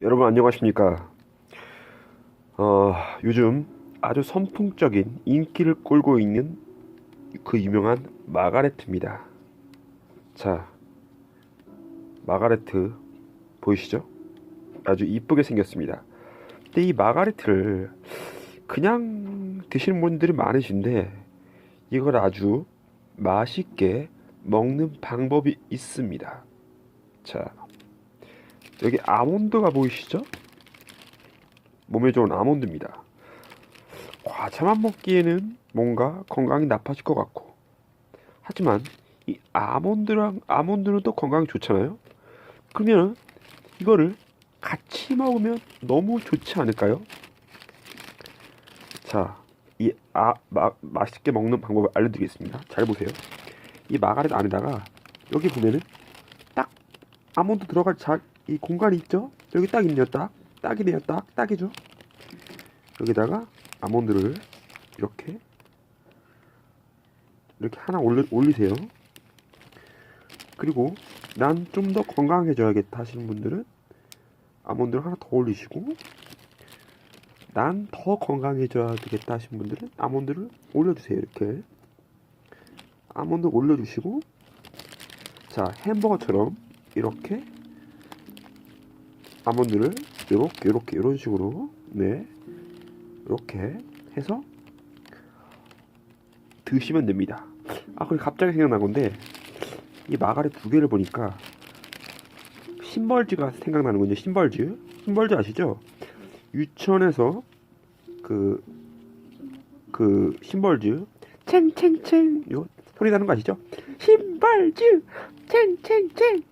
여러분 안녕하십니까? 어, 요즘 아주 선풍적인 인기를 끌고 있는 그 유명한 마가레트입니다. 자, 마가레트 보이시죠? 아주 이쁘게 생겼습니다. 근데 이 마가레트를 그냥 드시는 분들이 많으신데 이걸 아주 맛있게 먹는 방법이 있습니다. 자, 여기 아몬드가 보이시죠? 몸에 좋은 아몬드입니다. 과자만 먹기에는 뭔가 건강이 나빠질 것 같고 하지만 이 아몬드랑 아몬드는 또 건강이 좋잖아요. 그러면 이거를 같이 먹으면 너무 좋지 않을까요? 자, 이 아, 마, 맛있게 먹는 방법을 알려드리겠습니다. 잘 보세요. 이 마가렛 안에다가 여기 보면은 딱 아몬드 들어갈 자, 이 공간이 있죠? 여기 딱 있네요, 딱. 딱이네요, 딱. 딱이죠? 여기다가 아몬드를 이렇게 이렇게 하나 올리, 올리세요. 그리고 난 좀 더 건강해져야겠다 하시는 분들은 아몬드를 하나 더 올리시고 난 더 건강해져야 되겠다 하시는 분들은 아몬드를 올려주세요. 이렇게 아몬드 올려주시고 자 햄버거처럼 이렇게 아몬드를 이렇게 이렇게 이런 식으로 네 이렇게 해서 드시면 됩니다. 아 그리고 갑자기 생각난 건데 이 마가렛 두 개를 보니까 신벌즈가 생각나는군요. 신벌즈 신벌즈 아시죠? 유치원에서 그그 신벌즈 챙챙챙 요 소리 나는 거 아시죠? 신벌즈 챙챙챙